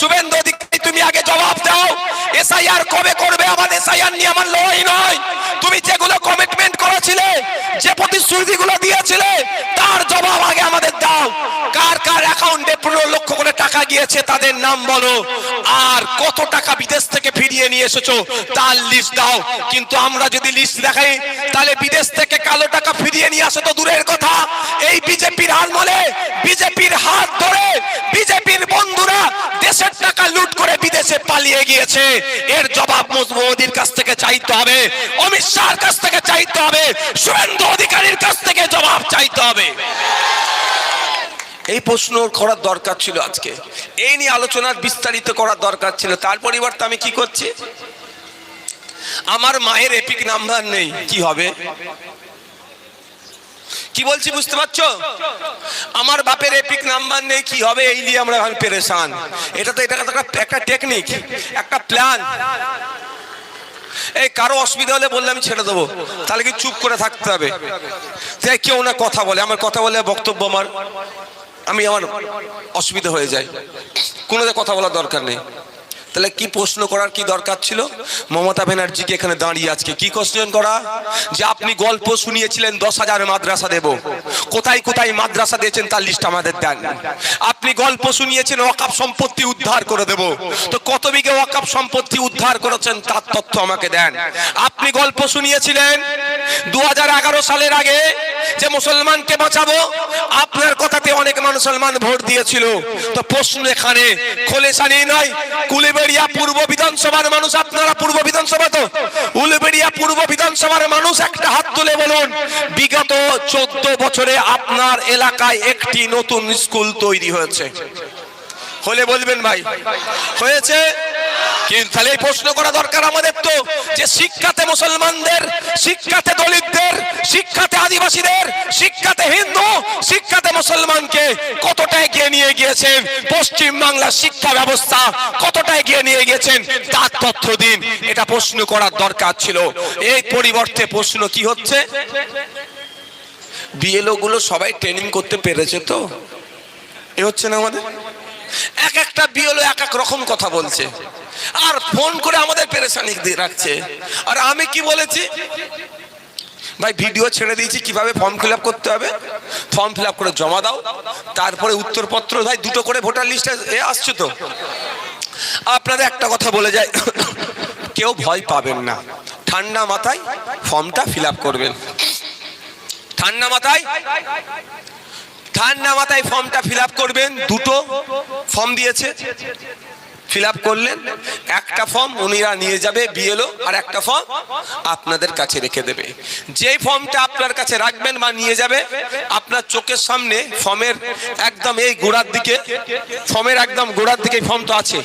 শুভেন্দু অধিকারী, তুমি আগে জবাব দাও। এসআইআর কবে করবে? আমার এসআইআর নিয়ে আমার লড়াই নয়। তুমি যেগুলো কমিটমেন্ট করেছিলে, যে প্রতিশ্রুতিগুলো দিয়েছিলে, তার জবাব আগে আমাদের দাও। কার কার অ্যাকাউন্টে পনেরো লক্ষ করে টাকা গিয়েছে, তাদের নাম বলো। আর কত টাকা বিদেশ থেকে ফিরিয়ে নিয়ে এসেছ, তার লিস্ট দাও। কিন্তু আমরা যদি লিস্ট দেখাই, তাহলে বিদেশ থেকে কালো টাকা ফিরিয়ে নিয়ে আসে তো দূরের কথা। এই বিজেপির আমলে বিজেপির হাত ধরে, বিজেপির বন্ধুরা দেশের টাকা লুট করে বিদেশে পালিয়ে গিয়েছে। এর জবাব মোদির কাছ থেকে চাইতে হবে, অমিত শাহর কাছ থেকে চাইতে হবে শুভেন্দু অধিকারীর কাছ থেকে জবাব চাইতে হবে। এই প্রশ্ন করার দরকার ছিল আজকে। এই নিয়ে আলোচনার বিস্তারিত করার দরকার ছিল। তার পরিবর্তে আমি কি করছি? আমার মায়ের এপিক নাম্বার নেই। কি হবে? কি বলছি বুঝতে পারছ? আমার বাপের এপিক নাম্বার নেই, কি হবে? এই নিয়ে আমরা এখন পেরেশান। এটা তো, এটা একটা টেকনিক একটা প্ল্যান এই কারও অসুবিধা হলে বললে আমি ছেড়ে দেবো। তাহলে কি চুপ করে থাকতে হবে? তাই কেউ না কথা বলে। আমার কথা বলে বক্তব্য আমার। আমি আমার অসুবিধা হয়ে যায় কোনো কথা বলার দরকার নেই। তাহলে কি প্রশ্ন করার কি দরকার ছিল? মমতা ব্যানার্জিকে এখানে দাঁড়িয়ে আজকে কি কোশ্চেন করা? যে আপনি গল্প শুনিয়েছিলেন, দশ হাজার মাদ্রাসা দেব। কোথায় কোথায় মাদ্রাসা দিয়েছেন তার লিস্ট আমাদের দেন। আপনি গল্প শুনিয়েছেন ওয়াকাপ সম্পত্তি উদ্ধার করে দেব। তো কত বিঘে ওয়াকাপ সম্পত্তি উদ্ধার করেছেন তার তথ্য আমাকে দেন। আপনি গল্প শুনিয়েছিলেন দুহাজার এগারো সালের আগে যে মুসলমানকে বাঁচাবো, আপনার কথাতে অনেক মুসলমান ভোট দিয়েছিল। তো প্রশ্ন এখানে খোলেসানি নয়, কুলেবেড়িয়া পূর্ব বিধানসভার মানুষ, আপনারা পূর্ব বিধানসভা তো? উলবেড়িয়া পূর্ব বিধানসভার মানুষ একটা হাত তুলে বলুন, বিগত চোদ্দ বছরে আপনার এলাকায় একটি নতুন স্কুল তৈরি হয়েছে। হলে বলবেন ভাই, হয়েছে? কিন্তু তাহলে এই প্রশ্ন করা দরকার আমাদের তো, যে শিক্ষাতে মুসলমানদের, শিক্ষাতে দলিতদের, শিক্ষাতে আদিবাসীদের, শিক্ষাতে হিন্দু, শিক্ষাতে মুসলমানকে কতটা এগিয়ে নিয়ে গিয়েছেন? পশ্চিম বাংলার শিক্ষা ব্যবস্থা কতটা এগিয়ে নিয়ে গেছেন তার তথ্য দিন। এটা প্রশ্ন করার দরকার ছিল। এই পরিবর্তে প্রশ্ন কি হচ্ছে? বিএলও গুলো সবাই ট্রেনিং করতে পেরেছে তো? এ হচ্ছে না আমাদের? এক একটা বিএলও এক এক রকম কথা বলছে। আর ফোন করে আমাদের পেরেশানি রাখছে। আর আমি কি বলেছি? ভাই, ভিডিও ছেড়ে দিয়েছি, কীভাবে ফর্ম ফিল করতে হবে? ফর্ম ফিল করে জমা দাও। তারপরে উত্তরপত্র, ভাই, দুটো করে ভোটার লিস্টে এ আসছে তো। আপনাদের একটা কথা বলে যায় কেউ ভয় পাবেন না। ঠান্ডা মাথায় ফর্মটা ফিল করবেন। ঠান্ডা মাথায়? ঠান্ডা মাথায় ফর্মটা ফিল করবেন। দুটো ফর্ম দিয়েছে। ফিল করলেন। একটা ফর্ম উনিরা নিয়ে যাবে বিএলও আর একটা ফর্ম আপনাদের কাছে রেখে দেবে। যেই ফর্মটা আপনার কাছে রাখবেন বা নিয়ে যাবে, আপনার চোখের সামনে ফর্মের একদম এই গোড়ার দিকে ফর্মের একদম গোড়ার দিকে ফর্ম তো আছে।